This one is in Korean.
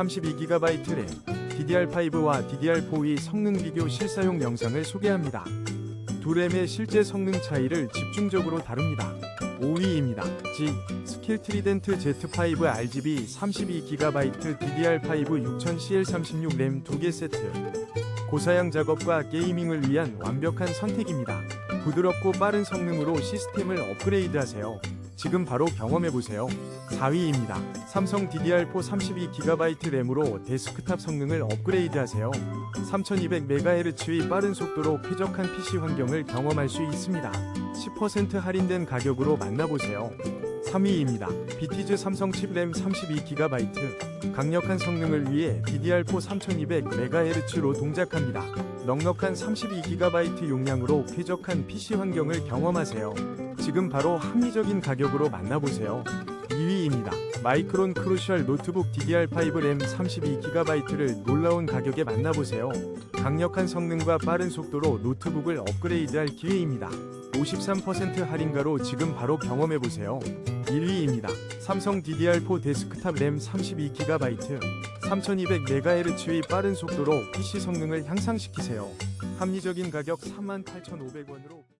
32GB 램, DDR5와 DDR4의 성능 비교 실사용 영상을 소개합니다. 두 램의 실제 성능 차이를 집중적으로 다룹니다. 5위입니다. G 스킬 트리덴트 Z5 RGB 32GB DDR5 6000CL36 램 2개 세트. 고사양 작업과 게이밍을 위한 완벽한 선택입니다. 부드럽고 빠른 성능으로 시스템을 업그레이드하세요. 지금 바로 경험해보세요. 4위입니다. 삼성 DDR4 32GB 램으로 데스크탑 성능을 업그레이드하세요. 3200MHz의 빠른 속도로 쾌적한 PC 환경을 경험할 수 있습니다. 10% 할인된 가격으로 만나보세요. 3위입니다. 비티즈 삼성 칩 램 32GB 강력한 성능을 위해 DDR4 3200MHz로 동작합니다. 넉넉한 32GB 용량으로 쾌적한 PC 환경을 경험하세요. 지금 바로 합리적인 가격으로 만나보세요. 2위입니다. 마이크론 크루셜 노트북 DDR5 램 32GB를 놀라운 가격에 만나보세요. 강력한 성능과 빠른 속도로 노트북을 업그레이드할 기회입니다. 53% 할인가로 지금 바로 경험해보세요. 1위입니다. 삼성 DDR4 데스크탑 램 32GB 3200MHz의 빠른 속도로 PC 성능을 향상시키세요. 합리적인 가격 38,500원으로